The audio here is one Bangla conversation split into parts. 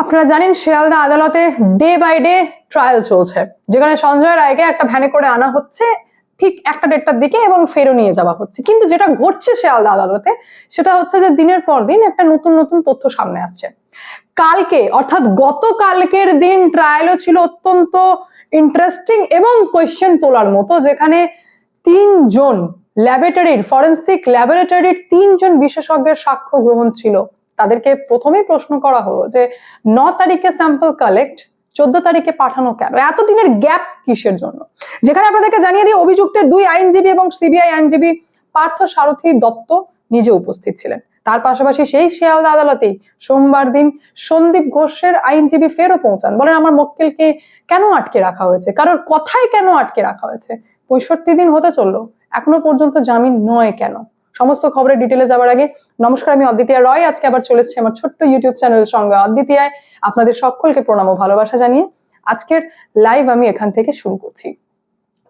আপনারা জানেন শিয়ালদা আদালতে ডে বাই ডে ট্রায়াল চলছে। যেখানে সঞ্জয় রায়কে একটা ভ্যানে করে আনা হচ্ছে, ঠিক একটা দেড়টার দিকে এবং ফেরো নিয়ে যাওয়া হচ্ছে। কিন্তু যেটা ঘটছে শিয়ালদা আদালতে, সেটা হচ্ছে যে দিনের পর দিন একটা নতুন নতুন তথ্য সামনে আসছে। কালকে, অর্থাৎ গতকালকের দিন ট্রায়ালও ছিল অত্যন্ত ইন্টারেস্টিং এবং কোয়েশ্চেন তোলার মতো, যেখানে তিনজন ল্যাবরেটরির ফরেন্সিক ল্যাবরেটরির তিনজন বিশেষজ্ঞের সাক্ষ্য গ্রহণ ছিল। তাদেরকে প্রথমেই প্রশ্ন করা হলো যে, ন তারিখে স্যাম্পল কালেক্ট চোদ্দ তারিখে পাঠানো কেন? এতদিনের গ্যাপ কিসের জন্য? যেখানে আপনাদেরকে জানিয়ে দিই, অভিযুক্তের দুই আইনজীবী এবং সিবিআই আইনজীবী পার্থ সারথী দত্ত নিজে উপস্থিত ছিলেন। তার পাশাপাশি সেই শিয়ালদা আদালতেই সোমবার দিন সন্দীপ ঘোষের আইনজীবী ফেরও পৌঁছান। বলেন, আমার মক্কেলকে কেন আটকে রাখা হয়েছে? কারোর কথাই কেন আটকে রাখা হয়েছে? পঁয়ষট্টি দিন হতে চলল। এখনও পর্যন্ত জামিন নয় কেন? সমস্ত খবরের ডিটেলে যাওয়ার আগে নমস্কার, আমি অদ্বিতীয় রয়। আজকে আবার চলে এসেছি আমার ছোট্ট ইউটিউব চ্যানেল সঙ্গে অদ্বিতীয়ায়। আপনাদের সকলকে প্রণাম ও ভালোবাসা জানিয়ে আজকের লাইভ আমি এখান থেকে শুরু করছি।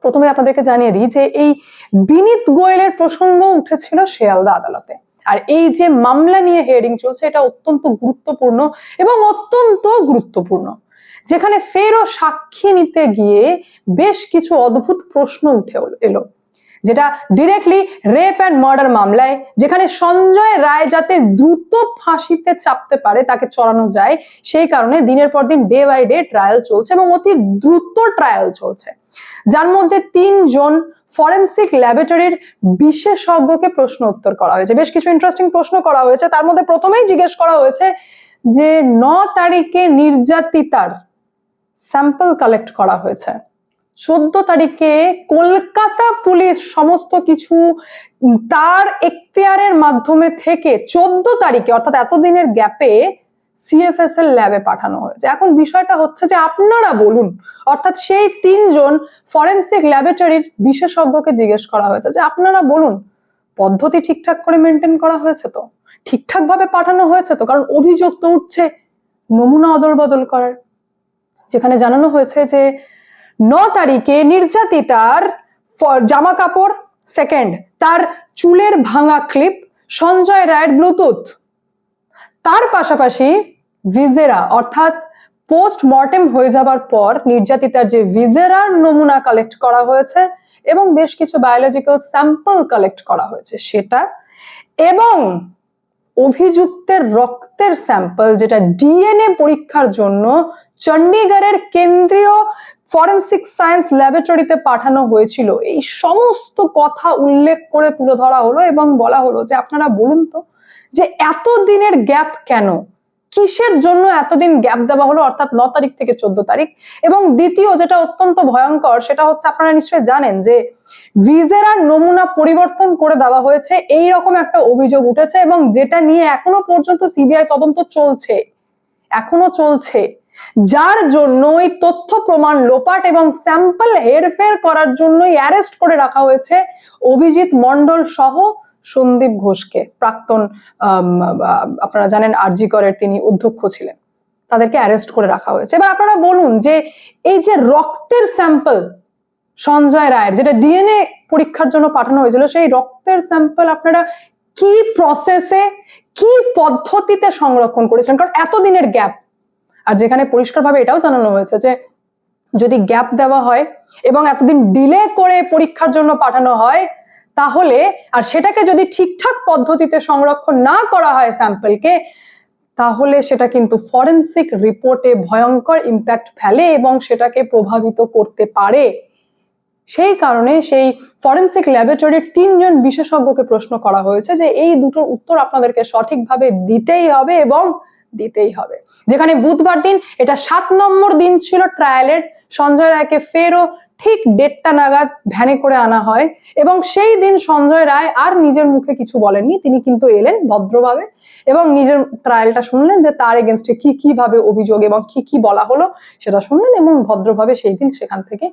প্রথমে আপনাদেরকে জানিয়ে দিই যে এই বিনীত গোয়েলের প্রসঙ্গ উঠেছিল শেয়ালদা আদালতে। আর এই যে মামলা নিয়ে হেয়ারিং চলছে, এটা অত্যন্ত গুরুত্বপূর্ণ এবং অত্যন্ত গুরুত্বপূর্ণ। যেখানে ফেরও সাক্ষী নিতে গিয়ে বেশ কিছু অদ্ভুত প্রশ্ন উঠে এলো। যেটা ডিরেক্টলি রেপ অ্যান্ড মার্ডার মামলায়, যেখানে সঞ্জয় রায় যাতে দ্রুত ফাঁসিতে চাপতে পারে, তাকে চড়ানো যায়, সেই কারণে দিনের পর দিন ডে বাই ডে ট্রায়াল চলছে এবং অতি দ্রুত ট্রায়াল চলছে। যার মধ্যে তিনজন ফরেন্সিক ল্যাবরেটরির বিশেষজ্ঞকে প্রশ্ন উত্তর করা হয়েছে। বেশ কিছু ইন্টারেস্টিং প্রশ্ন করা হয়েছে। তার মধ্যে প্রথমেই জিজ্ঞেস করা হয়েছে যে, ন তারিখে নির্যাতিতার স্যাম্পল কালেক্ট করা হয়েছে। চোদ্দ তারিখে কলকাতা পুলিশ সমস্ত কিছু তার এখতিয়ারের মাধ্যমে থেকে চোদ্দ তারিখে, অর্থাৎ এতদিনের গ্যাপে সিএফএস এর ল্যাবে পাঠানো হয়েছে। এখন বিষয়টা হচ্ছে যে আপনারা বলুন, অর্থাৎ সেই তিনজন ফরেন্সিক ল্যাবরেটরির বিশেষজ্ঞকে জিজ্ঞেস করা হয়েছে যে আপনারা বলুন, পদ্ধতি ঠিকঠাক করে মেনটেন করা হয়েছে তো? ঠিকঠাক ভাবে পাঠানো হয়েছে তো? কারণ অভিযোগ তো উঠছে, নমুনা অদল বদল করার। যেখানে জানানো হয়েছে যে ন তারিখে নির্যাতিতার জামা কাপড় সেকেন্ড তার চুলের ভাঙা ক্লিপ সঞ্জয় রায়ের ব্লুটুথ। তার পাশাপাশি ভিজেরা, অর্থাৎ পোস্ট মর্টেম হয়ে যাবার পর নির্যাতিতার যে ভিজেরার নমুনা কালেক্ট করা হয়েছে এবং বেশ কিছু বায়োলজিক্যাল স্যাম্পল কালেক্ট করা হয়েছে সেটা, এবং অভিযুক্তের রক্তের স্যাম্পল যেটা ডিএনএ পরীক্ষার জন্য চণ্ডীগড়ের কেন্দ্রীয় ফরেন্সিক সায়েন্স ল্যাবরেটরিতে পাঠানো হয়েছিল। এই সমস্ত কথা উল্লেখ করে তুলে ধরা হলো এবং বলা হলো যে, আপনারা বলুন তো, যে এত দিনের গ্যাপ কেন? কিসের জন্য এতদিন গ্যাপ দেওয়া হলো? অর্থাৎ ন তারিখ থেকে চোদ্দ তারিখ। এবং দ্বিতীয় যেটা অত্যন্ত ভয়ঙ্কর, সেটা হচ্ছে আপনারা নিশ্চয়ই জানেন যে ভিজেরার নমুনা পরিবর্তন করে দেওয়া হয়েছে। এই রকম একটা অভিযোগ উঠেছে এবং যেটা নিয়ে এখনও পর্যন্ত সিবিআই তদন্ত চলছে। এখনও চলছে। যার জন্য ওই তথ্য প্রমাণ লোপাট এবং স্যাম্পল হেরফের করার জন্যই অ্যারেস্ট করে রাখা হয়েছে অভিজিৎ মন্ডল সহ সন্দীপ ঘোষকে। প্রাক্তন আপনারা জানেন আরজি করের তিনি অধ্যক্ষ ছিলেন। তাদেরকে অ্যারেস্ট করে রাখা হয়েছে। এবার আপনারা বলুন যে এই যে রক্তের স্যাম্পল সঞ্জয় রায়ের, যেটা ডিএনএ পরীক্ষার জন্য পাঠানো হয়েছিল, সেই রক্তের স্যাম্পল আপনারা কি প্রসেসে কি পদ্ধতিতে সংরক্ষণ করেছেন কারণ এতদিনের গ্যাপ আর যেখানে পরিষ্কারভাবে এটাও জানানো হয়েছে যে যদি গ্যাপ দেওয়া হয় এবং এতদিন ডিলে করে পরীক্ষার জন্য পাঠানো হয়, তাহলে আর সেটাকে যদি ঠিকঠাক পদ্ধতিতে সংরক্ষণ না করা হয় স্যাম্পলকে তাহলে সেটা কিন্তু ফরেন্সিক রিপোর্টে ভয়ঙ্কর ইম্প্যাক্ট ফেলে এবং সেটাকে প্রভাবিত করতে পারে। সেই কারণে সেই ফরেন্সিক ল্যাবরেটরির তিনজন বিশেষজ্ঞকে প্রশ্ন করা হয়েছে যে এই দুটোর উত্তর আপনাদেরকে সঠিকভাবে দিতেই হবে এবং দিতেই হবে। যেখানে বুধবার দিন, এটা সাত নম্বর দিন ছিল ট্রায়ালের সঞ্জয় রায়কে ফেরও ঠিক দেড়টা নাগাদ ভ্যানে করে আনা হয়। এবং সেই দিন সঞ্জয় রায় আর নিজের মুখে কিছু বলেননি। তিনি কিন্তু এলেন ভদ্রভাবে এবং নিজের ট্রায়ালটা শুনলেন যে তার এগেনস্টে কি, কীভাবে অভিযোগ এবং কি কি বলা হলো সেটা শুনলেন এবং ভদ্রভাবে সেই দিন সেখান থেকে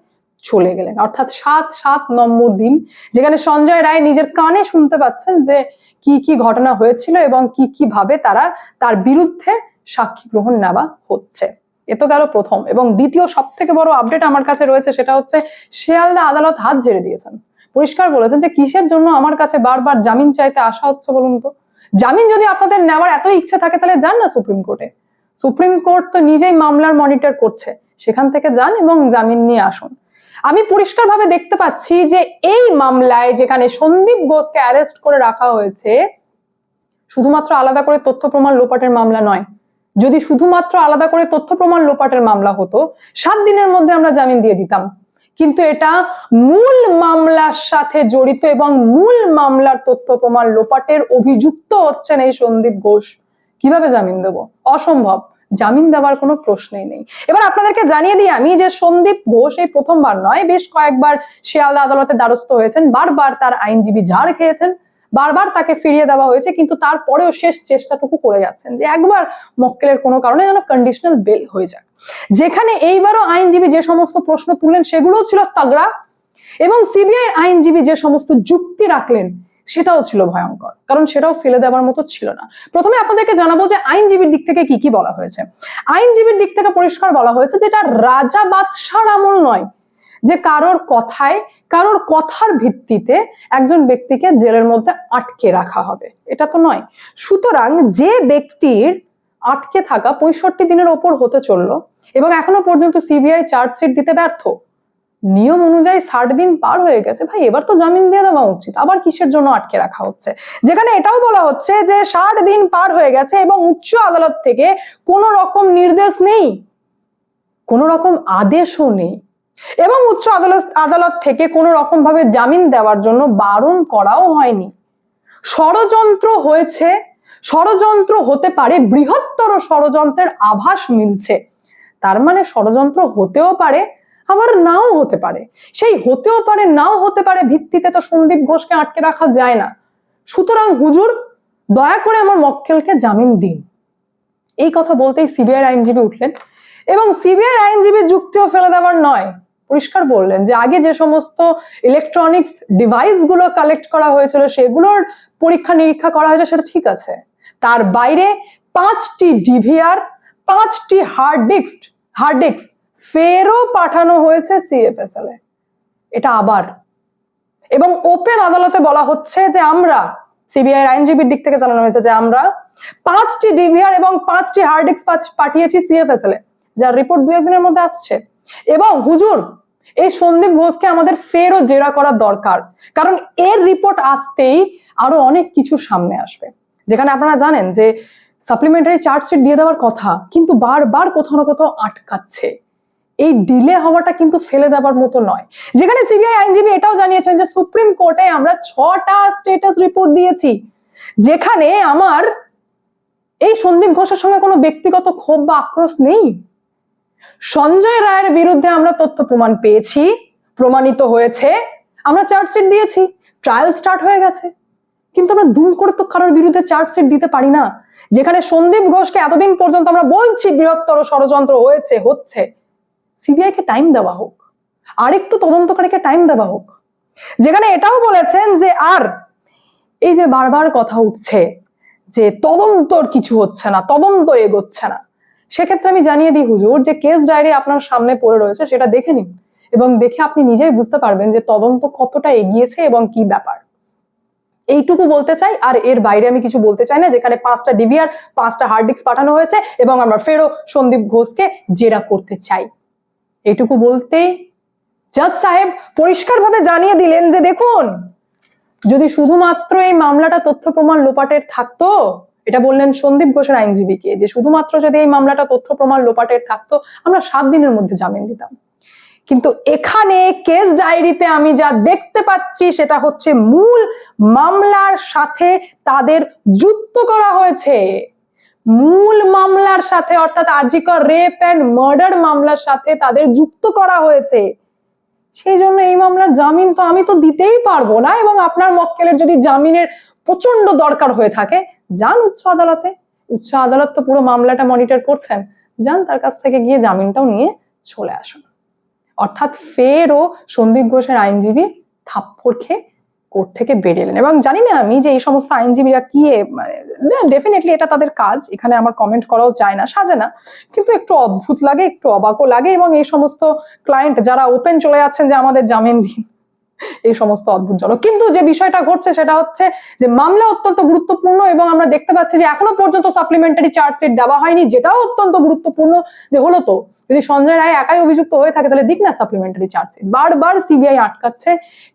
চলে গেলেন। অর্থাৎ সাত সাত নম্বর দিন, যেখানে সঞ্জয় রায় নিজের কানে শুনতে পাচ্ছেন যে কি কি ঘটনা হয়েছিল এবং কি কি ভাবে তারা তার বিরুদ্ধে সাক্ষী গ্রহণ নেওয়া হচ্ছে। এ তো গেল প্রথম এবং দ্বিতীয় সব থেকে বড় আপডেট আমার কাছে রয়েছে সেটা হচ্ছে শিয়ালদা আদালত হাত ঝেড়ে দিয়েছেন। পরিষ্কার বলেছেন যে কিসের জন্য আমার কাছে বারবার জামিন চাইতে আসা হচ্ছে বলুন তো? জামিন যদি আপনাদের নেওয়ার এত ইচ্ছে থাকে তাহলে যান না সুপ্রিম কোর্টে। সুপ্রিম কোর্ট তো নিজেই মামলার মনিটর করছে। সেখান থেকে যান এবং জামিন নিয়ে আসুন। আমি পরিষ্কারভাবে দেখতে পাচ্ছি যে এই মামলায় যেখানে সন্দীপ ঘোষকে অ্যারেস্ট করে রাখা হয়েছে, শুধুমাত্র আলাদা করে তথ্য প্রমাণ লোপাটের মামলা নয়। যদি শুধুমাত্র আলাদা করে তথ্য প্রমাণ লোপাটের মামলা হতো, সাত দিনের মধ্যে আমরা জামিন দিয়ে দিতাম। কিন্তু এটা মূল মামলার সাথে জড়িত এবং মূল মামলার তথ্য প্রমাণ লোপাটের অভিযুক্ত হচ্ছেন এই সন্দীপ ঘোষ। কীভাবে জামিন দেব? অসম্ভব। জামিন দেওয়ার কোনো প্রশ্নই নেই। এবার আপনাদেরকে জানিয়ে দিই আমি যে সন্দীপ ঘোষ এই প্রথমবার নয়, বেশ কয়েকবার শিয়ালদা আদালতে দ্বারস্থ হয়েছেন, বারবার তার আইনজীবী ঝাড় খেয়েছেন, বারবার তাকে ফিরিয়ে দেওয়া হয়েছে, কিন্তু তারপরেও শেষ চেষ্টাটুকু করে যাচ্ছেন যে একবার মক্কেলের কোনো কারণে যেন কন্ডিশনাল বেল হয়ে যায় যেখানে এইবারও আইনজীবী যে সমস্ত প্রশ্ন তুললেন সেগুলোও ছিল তাগড়া এবং সিবিআই আইনজীবী যে সমস্ত যুক্তি রাখলেন সেটাও ছিল ভয়ঙ্কর। কারণ সেটাও ফেলে দেওয়ার মতো ছিল না। প্রথমে আপনাদেরকে জানাব যে আইনজীবীর দিক থেকে কি কি বলা হয়েছে। আইনজীবীর দিক থেকে পরিষ্কার বলা হয়েছে যেটা রাজা বাদশার আমল নয়। যে কারোর কথায়, কারোর কথার ভিত্তিতে একজন ব্যক্তিকে জেলের মধ্যে আটকে রাখা হবে। এটা তো নয়। সুতরাং যে ব্যক্তির আটকে থাকা পঁয়ষট্টি দিনের ওপর হতে চলল এবং এখনও পর্যন্ত সিবিআই চার্জশিট দিতে ব্যর্থ নিয়ম অনুযায়ী ষাট দিন পার হয়ে গেছে। ভাই, এবার তো জামিন দিয়ে দেওয়া উচিত। আবার কিসের জন্য আটকে রাখা হচ্ছে? যেখানে এটাও বলা হচ্ছে যে ষাট দিন পার হয়ে গেছে এবং উচ্চ আদালত থেকে কোনো রকম নির্দেশ নেই। কোনো রকম আদেশও নেই। এবং উচ্চ আদালত আদালত থেকে কোনো রকম ভাবে জামিন দেওয়ার জন্য বারণ করাও হয়নি। ষড়যন্ত্র হয়েছে। ষড়যন্ত্র হতে পারে, বৃহত্তর ষড়যন্ত্রের আভাস মিলছে। তার মানে ষড়যন্ত্র হতেও পারে আবার নাও হতে পারে। সেই হতেও পারে, নাও হতে পারে ভিত্তিতে তো সন্দীপ ঘোষকে আটকে রাখা যায় না। সুতরাং হুজুর, দয়া করে আমার মক্কেলকে জামিন দিন। এই কথা বলতেই সিবিআই আইনজীবী উঠলেন এবং সিবিআই আইনজীবীর যুক্তিও ফেলে দেওয়ার নয়। পরিষ্কার বললেন যে আগে যে সমস্ত ইলেকট্রনিক্স ডিভাইসগুলো কালেক্ট করা হয়েছিল, সেগুলোর পরীক্ষা নিরীক্ষা করা হয়েছে, সেটা ঠিক আছে। তার বাইরে পাঁচটি ডিভিআর পাঁচটি হার্ড ডিস্ক হার্ড ডিস্ক ফেরও পাঠানো হয়েছে সিএফএসএল এ। এটা আবার। এবং ওপেন আদালতে বলা হচ্ছে যে আমরা সিবিআই আইনজীবীর দিক থেকে জানানো হয়েছে যে আমরা পাঁচটি ডিভিআর এবং পাঁচটি হার্ড ডিস্ক পাঠিয়েছি সিএফএসএল এ, যার রিপোর্ট দু একদিনের মধ্যে আসছে। এবং হুজুর, এই সন্দীপ ঘোষকে আমাদের ফেরও জেরা করা দরকার। কারণ এর রিপোর্ট আসতেই আরও অনেক কিছু সামনে আসবে। যেখানে আপনারা জানেন যে সাপ্লিমেন্টারি চার্জশিট দিয়ে দেওয়ার কথা কিন্তু বারবার কোথাও না কোথাও আটকাচ্ছে। এই ডিলে হওয়াটা কিন্তু ফেলে দেওয়ার মতো নয়। যেখানে সিবিআই আইনজীবী এটাও জানিয়েছেন যে সুপ্রিম কোর্টে আমরা ছটা স্টেটাস রিপোর্ট দিয়েছি। যেখানে আমার এই সন্দীপ ঘোষের সঙ্গে কোনো ব্যক্তিগত ক্ষোভ বা আক্রোশ নেই। সঞ্জয় রায়ের বিরুদ্ধে আমরা তথ্য প্রমাণ পেয়েছি, প্রমাণিত হয়েছে। আমরা চার্জশিট দিয়েছি ট্রায়াল স্টার্ট হয়ে গেছে। কিন্তু আমরা দুম করে তো কারোর বিরুদ্ধে চার্জশিট দিতে পারি না। যেখানে সন্দীপ ঘোষকে এতদিন পর্যন্ত আমরা বলছি বৃহত্তর ষড়যন্ত্র হয়েছে, হচ্ছে। সিবিআই কে টাইম দেওয়া হোক, আর একটু তদন্তকারীকে টাইম দেওয়া হোক। যেখানে এটাও বলেছেন যে, আর এই যে বারবার কথা উঠছে যে তদন্তর কিছু হচ্ছে না, তদন্ত এগোচ্ছে না, সেক্ষেত্রে আমি জানিয়ে দিই হুজুর যে কেস ডায়েরি আপনার সামনে পড়ে রয়েছে, সেটা দেখে নিন এবং দেখে আপনি নিজেই বুঝতে পারবেন যে তদন্ত কতটা এগিয়েছে এবং কি ব্যাপার। এইটুকু বলতে চাই, আর এর বাইরে আমি কিছু বলতে চাই না, যেখানে পাঁচটা ডিভিআর পাঁচটা হার্ড ডিস্ক পাঠানো হয়েছে এবং আমরা ফেরো সন্দীপ ঘোষকে জেরা করতে চাই। এটুকু বলতেই জাজ সাহেব পরিষ্কারভাবে জানিয়ে দিলেন যে দেখুন, যদি শুধুমাত্র এই মামলাটা তথ্য প্রমাণ লোপাটের থাকতো, এটা বললেন সন্দীপ ঘোষের আইনজীবীকে, যে শুধুমাত্র যদি এই মামলাটা তথ্য প্রমাণ লোপাটের থাকতো, আমরা সাত দিনের মধ্যে জামিন দিতাম। কিন্তু এখানে কেস ডায়েরিতে আমি যা দেখতে পাচ্ছি, সেটা হচ্ছে মূল মামলার সাথে তাদের যুক্ত করা হয়েছে। মূল মামলার সাথে, অর্থাৎ আর্জিকর রেপ অ্যান্ড মার্ডার মামলার সাথে তাদের যুক্ত করা হয়েছে। সেই জন্য এই মামলার জামিন তো আমি তো দিতেই পারব না, এবং আপনার মক্কেলের যদি জামিনের প্রচণ্ড দরকার হয়ে থাকে, যান উচ্চ আদালতে। উচ্চ আদালত তো পুরো মামলাটা মনিটর করছেন। যান তার কাছ থেকে গিয়ে জামিনটাও নিয়ে চলে আসুন। অর্থাৎ ফেরও সন্দীপ ঘোষের আইনজীবী থাপ্পড় খেয়ে কোর্ট থেকে বেরিয়ে এলেন। এবং জানি না আমি যে এই সমস্ত আইনজীবীরা কি মানে ডেফিনেটলি এটা তাদের কাজ। এখানে আমার কমেন্ট করাও যায় না, সাজে না। কিন্তু একটু অদ্ভুত লাগে, একটু অবাকও লাগে এবং এই সমস্ত ক্লায়েন্ট যারা ওপেন চলে যাচ্ছেন যে আমাদের জামিন দিন। এই সমস্ত অদ্ভুতজনক। কিন্তু যে বিষয়টা ঘটছে সেটা হচ্ছে যে মামলা অত্যন্ত গুরুত্বপূর্ণ এবং আমরা দেখতে পাচ্ছি যে এখনও পর্যন্ত সাপ্লিমেন্টারি চার্জশিট দেওয়া হয়নি, যেটাও অত্যন্ত গুরুত্বপূর্ণ যে হলো তো, যদি সঞ্জয় রায় একাই অভিযুক্ত হয়ে থাকে তাহলে দিক না সাপ্লিমেন্টারি চার্জশিট বারবার সিবিআই আটকাচ্ছে,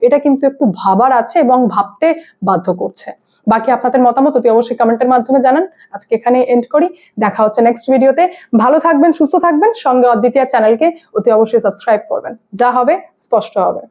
এটা কিন্তু একটু ভাবার আছে এবং ভাবতে বাধ্য করছে। বাকি আপনাদের মতামত অতি অবশ্যই কমেন্টের মাধ্যমে জানান। আজকে এখানে এন্ড করি। দেখা হচ্ছে নেক্সট ভিডিওতে ভালো থাকবেন, সুস্থ থাকবেন। সঙ্গে অদ্বিতীয় চ্যানেলকে অতি অবশ্যই সাবস্ক্রাইব করবেন। যা হবে, স্পষ্ট হবে।